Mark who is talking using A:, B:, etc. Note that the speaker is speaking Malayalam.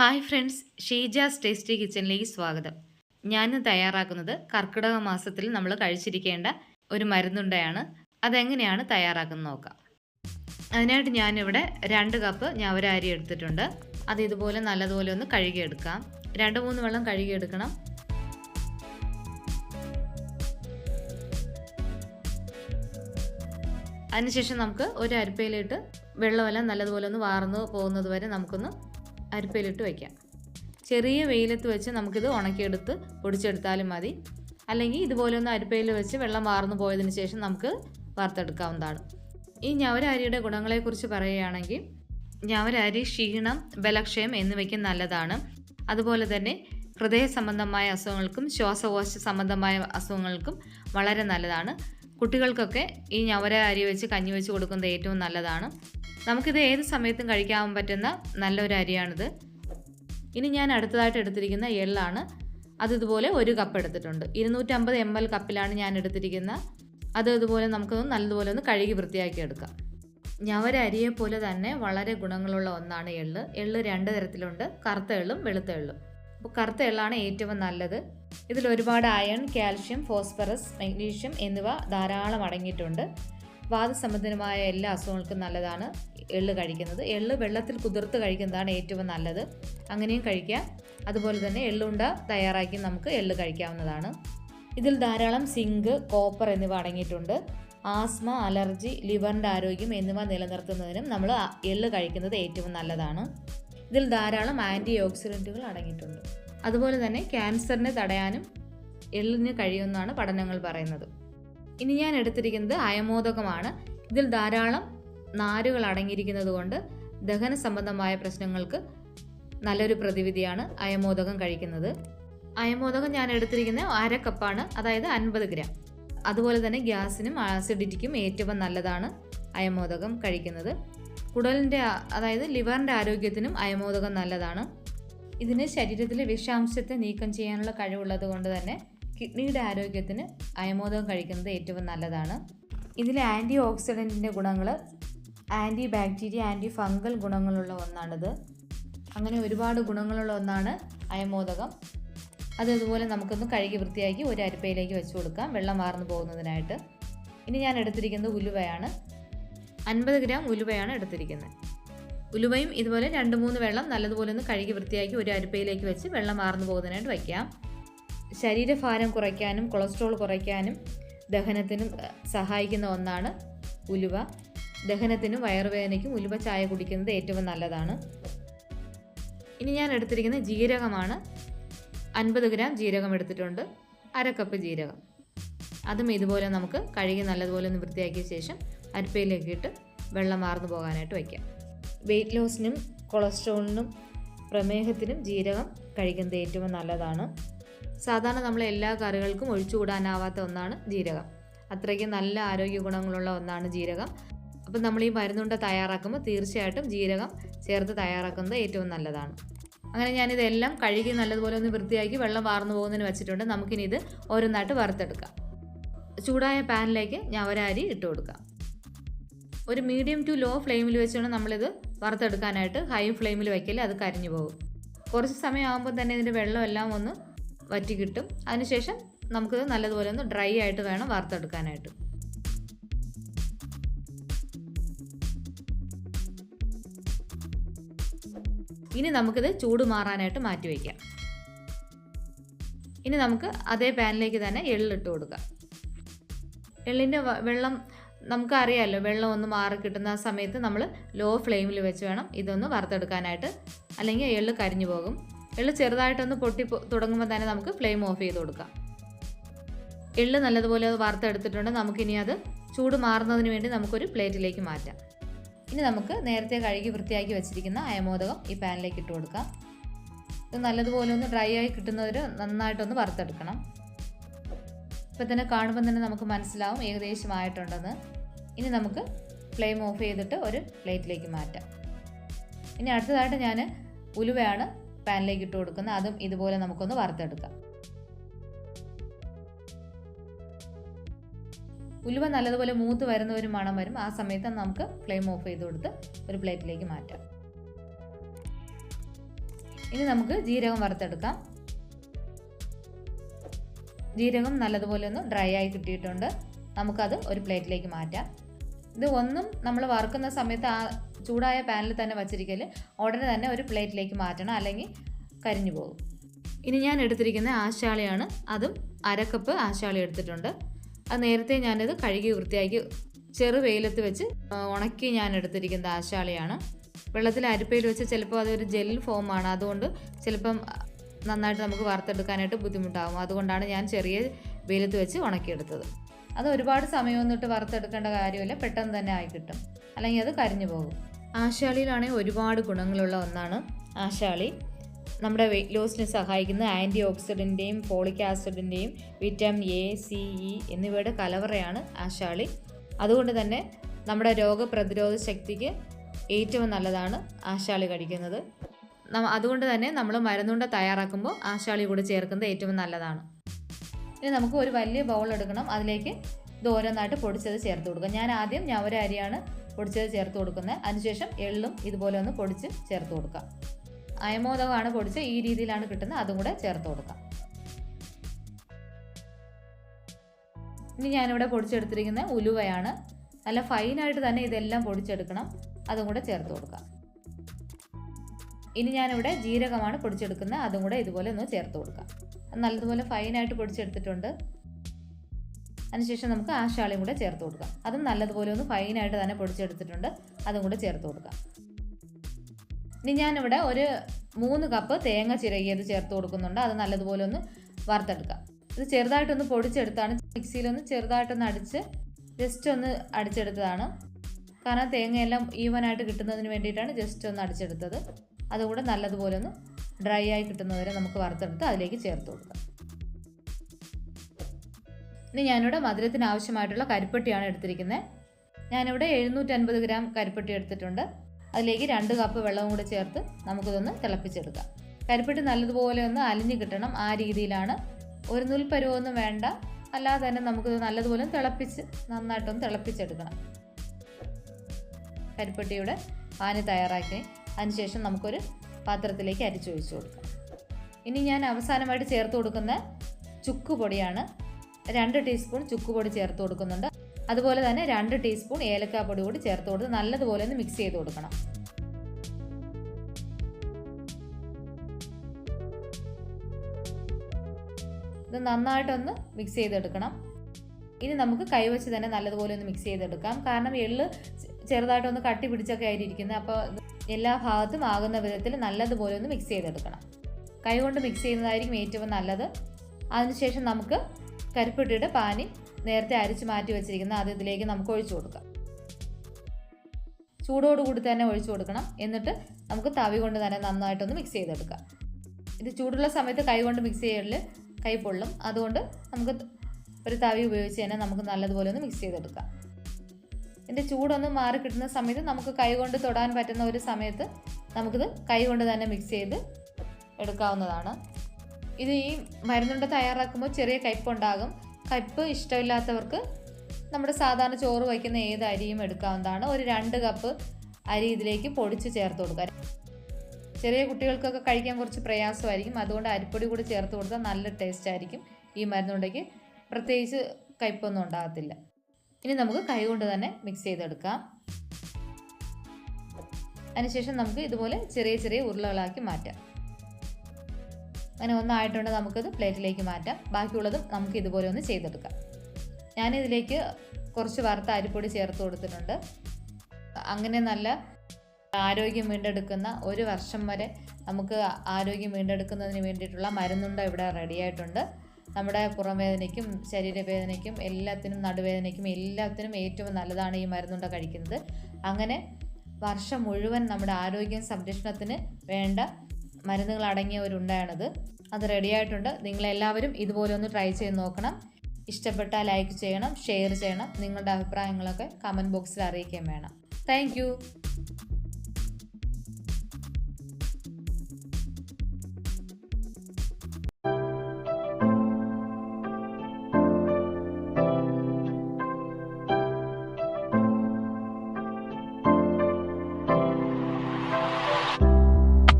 A: ഹായ് ഫ്രണ്ട്സ് ഷീജാസ് ടേസ്റ്റി കിച്ചണിലേക്ക് സ്വാഗതം. ഞാൻ തയ്യാറാക്കുന്നത് കർക്കിടക മാസത്തിൽ നമ്മൾ കഴിച്ചിരിക്കേണ്ട ഒരു മരുന്നുണ്ടയാണ്. അതെങ്ങനെയാണ് തയ്യാറാക്കുന്നത് നോക്കാം. അതിനായിട്ട് ഞാനിവിടെ രണ്ട് കപ്പ് ഞാവര അരി എടുത്തിട്ടുണ്ട്. അത് ഇതുപോലെ നല്ലതുപോലെ ഒന്ന് കഴുകിയെടുക്കാം. രണ്ട് മൂന്ന് വെള്ളം കഴുകിയെടുക്കണം. അതിനുശേഷം നമുക്ക് ഒരു അരിപ്പയിലിട്ട് വെള്ളമെല്ലാം നല്ലതുപോലെ ഒന്ന് വാർന്ന് പോകുന്നത് വരെ നമുക്കൊന്ന് അരിപ്പയിലിട്ട് വയ്ക്കാം. ചെറിയ വെയിലത്ത് വെച്ച് നമുക്കിത് ഉണക്കിയെടുത്ത് പൊടിച്ചെടുത്താലും മതി. അല്ലെങ്കിൽ ഇതുപോലെ ഒന്ന് അരിപ്പയിൽ വെച്ച് വെള്ളം വാർന്നു പോയതിന് ശേഷം നമുക്ക് വാർത്തെടുക്കാവുന്നതാണ് ഈ ഞവരരിയുടെ ഗുണങ്ങളെക്കുറിച്ച് പറയുകയാണെങ്കിൽ ഞവരരി ക്ഷീണം ബലക്ഷയം എന്നിവയ്ക്ക് നല്ലതാണ്. അതുപോലെ തന്നെ ഹൃദയ സംബന്ധമായ അസുഖങ്ങൾക്കും ശ്വാസകോശ സംബന്ധമായ അസുഖങ്ങൾക്കും വളരെ നല്ലതാണ്. കുട്ടികൾക്കൊക്കെ ഈ ഞവര അരി വെച്ച് കഞ്ഞി വെച്ച് കൊടുക്കുന്നത് ഏറ്റവും നല്ലതാണ്. നമുക്കിത് ഏത് സമയത്തും കഴിക്കാൻ പറ്റുന്ന നല്ലൊരു അരിയാണിത്. ഇനി ഞാൻ അടുത്തതായിട്ട് എടുത്തിരിക്കുന്ന എള്ളാണ്. അത് ഇതുപോലെ ഒരു കപ്പ് എടുത്തിട്ടുണ്ട്. ഇരുന്നൂറ്റമ്പത് എം എൽ കപ്പിലാണ് ഞാൻ എടുത്തിരിക്കുന്ന. അത് ഇതുപോലെ നമുക്കൊന്ന് നല്ലതുപോലെ ഒന്ന് കഴുകി വൃത്തിയാക്കി എടുക്കാം. ഞവര അരിയെ പോലെ തന്നെ വളരെ ഗുണങ്ങളുള്ള ഒന്നാണ് എള്ള്. എള്ള് രണ്ട് തരത്തിലുണ്ട്. കറുത്ത എള്ളും വെളുത്ത എള്ളും. അപ്പോൾ കറുത്ത എള്ളാണ് ഏറ്റവും നല്ലത്. ഇതിൽ ഒരുപാട് അയൺ കാൽഷ്യം ഫോസ്ഫറസ് മഗ്നീഷ്യം എന്നിവ ധാരാളം അടങ്ങിയിട്ടുണ്ട്. വാദസംബന്ധമായ എല്ലാ അസുഖങ്ങൾക്കും നല്ലതാണ് എള്ള് കഴിക്കുന്നത്. എള്ള് വെള്ളത്തിൽ കുതിർത്ത് കഴിക്കുന്നതാണ് ഏറ്റവും നല്ലത്. അങ്ങനെയും കഴിക്കാം. അതുപോലെ തന്നെ എള്ളുണ്ട തയ്യാറാക്കി നമുക്ക് എള്ള് കഴിക്കാവുന്നതാണ്. ഇതിൽ ധാരാളം സിങ്ക് കോപ്പർ എന്നിവ അടങ്ങിയിട്ടുണ്ട്. ആസ്മ അലർജി ലിവറിന്റെ ആരോഗ്യം എന്നിവ നിലനിർത്തുന്നതിനും നമ്മൾ എള്ള് കഴിക്കുന്നത് ഏറ്റവും നല്ലതാണ്. ഇതിൽ ധാരാളം ആന്റി ഓക്സിഡന്റുകൾ അടങ്ങിയിട്ടുണ്ട്. അതുപോലെ തന്നെ ക്യാൻസറിനെ തടയാനും എള്ളിന് കഴിയുമെന്നാണ് പഠനങ്ങൾ പറയുന്നത്. ഇനി ഞാൻ എടുത്തിരിക്കുന്നത് അയമോദകമാണ്. ഇതിൽ ധാരാളം നാരുകൾ അടങ്ങിയിരിക്കുന്നത് കൊണ്ട് ദഹന സംബന്ധമായ പ്രശ്നങ്ങൾക്ക് നല്ലൊരു പ്രതിവിധിയാണ് അയമോദകം കഴിക്കുന്നത്. അയമോദകം ഞാൻ എടുത്തിരിക്കുന്ന അര കപ്പാണ് അതായത് അൻപത് ഗ്രാം. അതുപോലെ തന്നെ ഗ്യാസിനും ആസിഡിറ്റിക്കും ഏറ്റവും നല്ലതാണ് അയമോദകം കഴിക്കുന്നത്. കുടലിന്റെ അതായത് ലിവറിന്റെ ആരോഗ്യത്തിനും അയമോദകം നല്ലതാണ്. ഇതിന് ശരീരത്തിലെ വിഷാംശത്തെ നീക്കം ചെയ്യാനുള്ള കഴിവുള്ളത് കൊണ്ട് തന്നെ കിഡ്നിയുടെ ആരോഗ്യത്തിന് അയമോദകം കഴിക്കുന്നത് ഏറ്റവും നല്ലതാണ്. ഇതിലെ ആന്റി ഓക്സിഡന്റിന്റെ ഗുണങ്ങൾ ആന്റി ബാക്ടീരിയ ആന്റി ഫംഗൽ ഗുണങ്ങളുള്ള ഒന്നാണിത്. അങ്ങനെ ഒരുപാട് ഗുണങ്ങളുള്ള ഒന്നാണ് അയമോദകം. അത് ഇതുപോലെ നമുക്കൊന്ന് കഴുകി വൃത്തിയാക്കി ഒരു അരിപ്പയിലേക്ക് വെച്ച് കൊടുക്കാം. വെള്ളം വാർന്നു പോകുന്നതിനായിട്ട്. ഇനി ഞാൻ എടുത്തിരിക്കുന്നത് ഉലുവയാണ്. അൻപത് ഗ്രാം ഉലുവയാണ് എടുത്തിരിക്കുന്നത്. ഉലുവയും ഇതുപോലെ രണ്ട് മൂന്ന് വെള്ളം നല്ലതുപോലെ ഒന്ന് കഴുകി വൃത്തിയാക്കി ഒരു അരിപ്പയിലേക്ക് വെച്ച് വെള്ളം വാർന്നു പോകുന്നതിനായിട്ട് വയ്ക്കാം ശരീരഭാരം കുറയ്ക്കാനും കൊളസ്ട്രോൾ കുറയ്ക്കാനും ദഹനത്തിനും സഹായിക്കുന്ന ഒന്നാണ് ഉലുവ. ദഹനത്തിനും വയറുവേദനയ്ക്കും ഉലുവ ചായ കുടിക്കുന്നത് ഏറ്റവും നല്ലതാണ്. ഇനി ഞാൻ എടുത്തിരിക്കുന്ന ജീരകമാണ്. അൻപത് ഗ്രാം ജീരകം എടുത്തിട്ടുണ്ട്. അര കപ്പ് ജീരകം. അതും ഇതുപോലെ നമുക്ക് കഴുകി നല്ലതുപോലെ ഒന്ന് വൃത്തിയാക്കിയ ശേഷം അരിപ്പയിലേക്ക് ഇട്ട് വെള്ളം മാർന്നു പോകാനായിട്ട് വയ്ക്കാം. വെയിറ്റ് ലോസിനും കൊളസ്ട്രോളിനും പ്രമേഹത്തിനും ജീരകം കഴിക്കുന്നത് ഏറ്റവും നല്ലതാണ്. സാധാരണ നമ്മൾ എല്ലാ കറികൾക്കും ഒഴിച്ചുകൂടാനാവാത്ത ഒന്നാണ് ജീരകം. അത്രയ്ക്ക് നല്ല ആരോഗ്യ ഗുണങ്ങളുള്ള ഒന്നാണ് ജീരകം. അപ്പം നമ്മൾ ഈ മരുന്നുണ്ട തയ്യാറാക്കുമ്പോൾ തീർച്ചയായിട്ടും ജീരകം ചേർത്ത് തയ്യാറാക്കുന്നത് ഏറ്റവും നല്ലതാണ്. അങ്ങനെ ഞാനിതെല്ലാം കഴുകി നല്ലതുപോലെ ഒന്ന് വൃത്തിയാക്കി വെള്ളം വാർന്നു പോകുന്നതിന് വെച്ചിട്ടുണ്ട്. നമുക്കിനി ഇത് ഓരോന്നായിട്ട് വറുത്തെടുക്കാം. ചൂടായ പാനിലേക്ക് ഞാൻ ഒരരി ഇട്ട് കൊടുക്കാം. ഒരു മീഡിയം ടു ലോ ഫ്ലെയിമിൽ വെച്ചാണ് നമ്മളിത് വറുത്തെടുക്കാനായിട്ട് ഹൈ ഫ്ലെയിമിൽ വയ്ക്കൽ അത് കരിഞ്ഞു പോകും. കുറച്ച് സമയമാകുമ്പോൾ തന്നെ ഇതിന്റെ വെള്ളമെല്ലാം ഒന്ന് വറ്റി കിട്ടും. അതിനുശേഷം നമുക്ക് നല്ലതുപോലെ ഒന്ന് ഡ്രൈ ആയിട്ട് വേണം വാർത്തെടുക്കാനായിട്ട് ഇനി നമുക്കിത് ചൂട് മാറാനായിട്ട് മാറ്റി വയ്ക്കാം. ഇനി നമുക്ക് അതേ പാനിലേക്ക് തന്നെ എള്ളിട്ട് കൊടുക്കാം. എള്ളിന്റെ വെള്ളം നമുക്കറിയാമല്ലോ വെള്ളം ഒന്ന് മാറി കിട്ടുന്ന സമയത്ത് നമ്മൾ ലോ ഫ്ലെയിമിൽ വെച്ച് വേണം ഇതൊന്ന് വറുത്തെടുക്കാനായിട്ട്. അല്ലെങ്കിൽ എള്ള് കരിഞ്ഞു പോകും. എള്ള് ചെറുതായിട്ടൊന്ന് പൊട്ടി തുടങ്ങുമ്പോൾ തന്നെ നമുക്ക് ഫ്ലെയിം ഓഫ് ചെയ്ത് കൊടുക്കാം. എള്ള് നല്ലതുപോലെ വറുത്തെടുത്തിട്ടുണ്ട്. നമുക്കിനി അത് ചൂട് മാറുന്നതിന് വേണ്ടി നമുക്കൊരു പ്ലേറ്റിലേക്ക് മാറ്റാം. ഇനി നമുക്ക് നേരത്തെ കഴുകി വൃത്തിയാക്കി വെച്ചിരിക്കുന്ന അയമോദകം ഈ പാനിലേക്ക് ഇട്ട് കൊടുക്കാം. ഇത് നല്ലതുപോലെ ഒന്ന് ഡ്രൈ ആയി കിട്ടുന്നവര് നന്നായിട്ടൊന്ന് വറുത്തെടുക്കണം. ഇപ്പം തന്നെ കാണുമ്പോൾ തന്നെ നമുക്ക് മനസ്സിലാവും ഏകദേശം ആയിട്ടുണ്ടെന്ന്. ഇനി നമുക്ക് ഫ്ലെയിം ഓഫ് ചെയ്തിട്ട് ഒരു പ്ലേറ്റിലേക്ക് മാറ്റാം. ഇനി അടുത്തതായിട്ട് ഞാൻ ഉലുവയാണ് പാനിലേക്ക് ഇട്ട് കൊടുക്കുന്നത്. അതും ഇതുപോലെ നമുക്കൊന്ന് വറുത്തെടുക്കാം. ഉലുവ നല്ലതുപോലെ മൂത്ത് വരുന്ന ഒരു മണം വരും. ആ സമയത്ത് നമുക്ക് ഫ്ലെയിം ഓഫ് ചെയ്ത് കൊടുത്ത് ഒരു പ്ലേറ്റിലേക്ക് മാറ്റാം. ഇനി നമുക്ക് ജീരകം വറുത്തെടുക്കാം. ജീരകം നല്ലതുപോലെ ഒന്ന് ഡ്രൈ ആയി കിട്ടിയിട്ടുണ്ട്. നമുക്കത് ഒരു പ്ലേറ്റിലേക്ക് മാറ്റാം. ഇത് ഒന്നും നമ്മൾ വറുക്കുന്ന സമയത്ത് ആ ചൂടായ പാനിൽ തന്നെ വച്ചിരിക്കൽ ഉടനെ തന്നെ ഒരു പ്ലേറ്റിലേക്ക് മാറ്റണം. അല്ലെങ്കിൽ കരിഞ്ഞു പോകും. ഇനി ഞാൻ എടുത്തിരിക്കുന്ന ആശാളിയാണ്. അതും അരക്കപ്പ് ആശാളി എടുത്തിട്ടുണ്ട്. അത് നേരത്തെ ഞാനത് കഴുകി വൃത്തിയാക്കി ചെറു വെയിലത്ത് വെച്ച് ഉണക്കി ഞാൻ എടുത്തിരിക്കുന്ന ആശാളിയാണ്. വെള്ളത്തിൽ അരിപ്പയിൽ വെച്ച് ചിലപ്പോൾ അതൊരു ജെൽ ഫോമാണ് അതുകൊണ്ട് ചിലപ്പം നന്നായിട്ട് നമുക്ക് വറുത്തെടുക്കാനായിട്ട് ബുദ്ധിമുട്ടാകും അതുകൊണ്ടാണ് ഞാൻ ചെറിയ വെയിലത്ത് വെച്ച് ഉണക്കിയെടുത്തത്. അത് ഒരുപാട് സമയം ഇട്ട് വറുത്തെടുക്കേണ്ട കാര്യമില്ല പെട്ടെന്ന് തന്നെ ആയി കിട്ടും. അല്ലെങ്കിൽ അത് കരിഞ്ഞു പോകും. ആശാളിയിലാണെങ്കിൽ ഒരുപാട് ഗുണങ്ങളുള്ള ഒന്നാണ് ആശാളി. നമ്മുടെ വെയിറ്റ് ലോസിന് സഹായിക്കുന്ന ആന്റി ഓക്സിഡന്റെയും ഫോളിക് ആസിഡിന്റെയും വിറ്റാമിൻ എ സി ഇ എന്നിവയുടെ കലവറയാണ് ആശാളി. അതുകൊണ്ട് തന്നെ നമ്മുടെ രോഗപ്രതിരോധ ശക്തിക്ക് ഏറ്റവും നല്ലതാണ് ആശാളി കഴിക്കുന്നത്. അതുകൊണ്ട് തന്നെ നമ്മൾ മരുന്നുണ്ട തയ്യാറാക്കുമ്പോൾ ആശാളി കൂടെ ചേർക്കുന്നത് ഏറ്റവും നല്ലതാണ്. ഇനി നമുക്ക് ഒരു വലിയ ബൗൾ എടുക്കണം. അതിലേക്ക് ഇത് ഓരോന്നായിട്ട് പൊടിച്ചത് ചേർത്ത് കൊടുക്കുക ഞാൻ ആദ്യം ഞവര അരിയാണ് പൊടിച്ചത് ചേർത്ത് കൊടുക്കുന്നത്. അതിനുശേഷം എള്ളും ഇതുപോലെ ഒന്ന് പൊടിച്ച് ചേർത്ത് കൊടുക്കുക അയമോദകമാണ് പൊടിച്ച് ഈ രീതിയിലാണ് കിട്ടുന്നത്. അതും കൂടെ ചേർത്ത് കൊടുക്കാം. ഇനി ഞാനിവിടെ പൊടിച്ചെടുത്തിരിക്കുന്ന ഉലുവയാണ്. നല്ല ഫൈനായിട്ട് തന്നെ ഇതെല്ലാം പൊടിച്ചെടുക്കണം. അതും കൂടെ ചേർത്ത് കൊടുക്കാം. ഇനി ഞാനിവിടെ ജീരകമാണ് പൊടിച്ചെടുക്കുന്നത്. അതും കൂടെ ഇതുപോലെ ഒന്ന് ചേർത്ത് കൊടുക്കാം. നല്ലതുപോലെ ഫൈനായിട്ട് പൊടിച്ചെടുത്തിട്ടുണ്ട്. അതിനുശേഷം നമുക്ക് ആ ഷാളിയും കൂടെ ചേർത്ത് കൊടുക്കാം. അതും നല്ലതുപോലെ ഒന്ന് ഫൈനായിട്ട് തന്നെ പൊടിച്ചെടുത്തിട്ടുണ്ട്. അതും കൂടെ ചേർത്ത് കൊടുക്കാം. ഇനി ഞാനിവിടെ ഒരു മൂന്ന് കപ്പ് തേങ്ങ ചിരകിയത് ചേർത്ത് കൊടുക്കുന്നുണ്ട്. അത് നല്ലതുപോലെ ഒന്ന് വറുത്തെടുക്കാം. ഇത് ചെറുതായിട്ടൊന്ന് പൊടിച്ചെടുത്താണ്. മിക്സിയിലൊന്ന് ചെറുതായിട്ടൊന്ന് അടിച്ച് ജസ്റ്റ് ഒന്ന് അടിച്ചെടുത്തതാണ്. കാരണം തേങ്ങയെല്ലാം ഈവനായിട്ട് കിട്ടുന്നതിന് വേണ്ടിയിട്ടാണ് ജസ്റ്റ് ഒന്ന് അടിച്ചെടുത്തത്. അതുകൂടെ നല്ലതുപോലെ ഒന്ന് ഡ്രൈ ആയി കിട്ടുന്നവരെ നമുക്ക് വറുത്തെടുത്ത് അതിലേക്ക് ചേർത്ത് കൊടുക്കാം. ഇനി ഞാനിവിടെ മധുരത്തിന് ആവശ്യമായിട്ടുള്ള കരിപ്പട്ടിയാണ് എടുത്തിരിക്കുന്നത് ഞാനിവിടെ എഴുന്നൂറ്റൻപത് ഗ്രാം കരിപ്പട്ടി എടുത്തിട്ടുണ്ട്. അതിലേക്ക് രണ്ട് കപ്പ് വെള്ളവും കൂടെ ചേർത്ത് നമുക്കിതൊന്ന് തിളപ്പിച്ചെടുക്കാം. കരിപ്പട്ടി നല്ലതുപോലെ ഒന്ന് അലിഞ്ഞ് കിട്ടണം ആ രീതിയിലാണ്. ഒരു നുൽപ്പരുവൊന്നും പരുവൊന്നും വേണ്ട. അല്ലാതെ തന്നെ നമുക്കിത് നല്ലതുപോലെ തിളപ്പിച്ച് നന്നായിട്ടൊന്ന് തിളപ്പിച്ചെടുക്കണം. കരിപ്പട്ടിയുടെ പാനി തയ്യാറാക്കി. അതിനുശേഷം നമുക്കൊരു പാത്രത്തിലേക്ക് അരിച്ചൊഴിച്ചു കൊടുക്കാം. ഇനി ഞാൻ അവസാനമായിട്ട് ചേർത്ത് കൊടുക്കുന്ന ചുക്ക് പൊടിയാണ് രണ്ട് ടീസ്പൂൺ ചുക്ക് പൊടി ചേർത്ത് കൊടുക്കുന്നുണ്ട്. അതുപോലെ തന്നെ രണ്ട് ടീസ്പൂൺ ഏലക്കാ പൊടി കൂടി ചേർത്ത് കൊടുത്ത് നല്ലതുപോലെ ഒന്ന് മിക്സ് ചെയ്ത് കൊടുക്കണം. ഇത് നന്നായിട്ടൊന്ന് മിക്സ് ചെയ്തെടുക്കണം. ഇനി നമുക്ക് കൈവച്ച് തന്നെ നല്ലതുപോലെ ഒന്ന് മിക്സ് ചെയ്തെടുക്കാം. കാരണം എള്ള് ചെറുതായിട്ടൊന്ന് കട്ടി പിടിച്ചൊക്കെ ആയിരിക്കുന്നത് അപ്പോൾ എല്ലാ ഭാഗത്തും ആകുന്ന വിധത്തിൽ നല്ലതുപോലെ ഒന്ന് മിക്സ് ചെയ്തെടുക്കണം. കൈകൊണ്ട് മിക്സ് ചെയ്യുന്നതായിരിക്കും ഏറ്റവും നല്ലത്. അതിനുശേഷം നമുക്ക് കരിപ്പെട്ടിയുടെ പാനി നേരത്തെ അരിച്ച് മാറ്റി വെച്ചിരിക്കുന്ന അത് ഇതിലേക്ക് നമുക്ക് ഒഴിച്ചു കൊടുക്കാം. ചൂടോടുകൂടി തന്നെ ഒഴിച്ചു കൊടുക്കണം. എന്നിട്ട് നമുക്ക് തവി കൊണ്ട് തന്നെ നന്നായിട്ടൊന്ന് മിക്സ് ചെയ്തെടുക്കാം. ഇത് ചൂടുള്ള സമയത്ത് കൈ കൊണ്ട് മിക്സ് ചെയ്യൽ കൈ പൊള്ളും. അതുകൊണ്ട് നമുക്ക് ഒരു തവി ഉപയോഗിച്ച് തന്നെ നമുക്ക് നല്ലതുപോലെ ഒന്ന് മിക്സ് ചെയ്തെടുക്കാം. ഇതിന്റെ ചൂടൊന്ന് മാറി കിട്ടുന്ന സമയത്ത് നമുക്ക് കൈകൊണ്ട് തൊടാൻ പറ്റുന്ന ഒരു സമയത്ത് നമുക്കിത് കൈകൊണ്ട് തന്നെ മിക്സ് ചെയ്ത് എടുക്കാവുന്നതാണ്. ഇത് ഈ മരുന്നുണ്ട തയ്യാറാക്കുമ്പോൾ ചെറിയ കയ്പുണ്ടാകും കയ്പ് ഇഷ്ടമില്ലാത്തവർക്ക് നമ്മുടെ സാധാരണ ചോറ് വയ്ക്കുന്ന ഏത് അരിയും എടുക്കാവുന്നതാണ്. ഒരു രണ്ട് കപ്പ് അരി ഇതിലേക്ക് പൊടിച്ച് ചേർത്ത് കൊടുക്കുക. ചെറിയ കുട്ടികൾക്കൊക്കെ കഴിക്കാൻ കുറച്ച് പ്രയാസമായിരിക്കും. അതുകൊണ്ട് അരിപ്പൊടി കൂടി ചേർത്ത് കൊടുത്താൽ നല്ല ടേസ്റ്റ് ആയിരിക്കും. ഈ മരുന്നുണ്ടയ്ക്ക് പ്രത്യേകിച്ച് കയ്പൊന്നും ഉണ്ടാകത്തില്ല. ഇനി നമുക്ക് കൈകൊണ്ട് തന്നെ മിക്സ് ചെയ്തെടുക്കാം. അതിനുശേഷം നമുക്ക് ഇതുപോലെ ചെറിയ ചെറിയ ഉരുളകളാക്കി മാറ്റാം. അങ്ങനെ ഒന്നായിട്ടുണ്ട് നമുക്കത് പ്ലേറ്റിലേക്ക് മാറ്റാം. ബാക്കിയുള്ളതും നമുക്ക് ഇതുപോലെ ഒന്ന് ചെയ്തെടുക്കാം. ഞാനിതിലേക്ക് കുറച്ച് വറുത്ത അരിപ്പൊടി ചേർത്ത് കൊടുത്തിട്ടുണ്ട്. അങ്ങനെ നല്ല ആരോഗ്യം വീണ്ടെടുക്കുന്ന ഒരു വർഷം വരെ നമുക്ക് ആരോഗ്യം വീണ്ടെടുക്കുന്നതിന് വേണ്ടിയിട്ടുള്ള മരുന്നുണ്ട ഇവിടെ റെഡി ആയിട്ടുണ്ട്. നമ്മുടെ പുറംവേദനയ്ക്കും ശരീരവേദനയ്ക്കും എല്ലാത്തിനും നടുവേദനയ്ക്കും എല്ലാത്തിനും ഏറ്റവും നല്ലതാണ് ഈ മരുന്നുണ്ട കഴിക്കുന്നത്. അങ്ങനെ വർഷം മുഴുവൻ നമ്മുടെ ആരോഗ്യ സംരക്ഷണത്തിന് വേണ്ട മരുന്നുകൾ അടങ്ങിയ ഒരു ഉണ്ടയാണിത്. അത് റെഡിയായിട്ടുണ്ട് നിങ്ങളെല്ലാവരും ഇതുപോലെ ഒന്ന് ട്രൈ ചെയ്ത് നോക്കണം. ഇഷ്ടപ്പെട്ടാൽ ലൈക്ക് ചെയ്യണം ഷെയർ ചെയ്യണം. നിങ്ങളുടെ അഭിപ്രായങ്ങളൊക്കെ കമന്റ് ബോക്സിൽ അറിയിക്കുകയും വേണം. താങ്ക്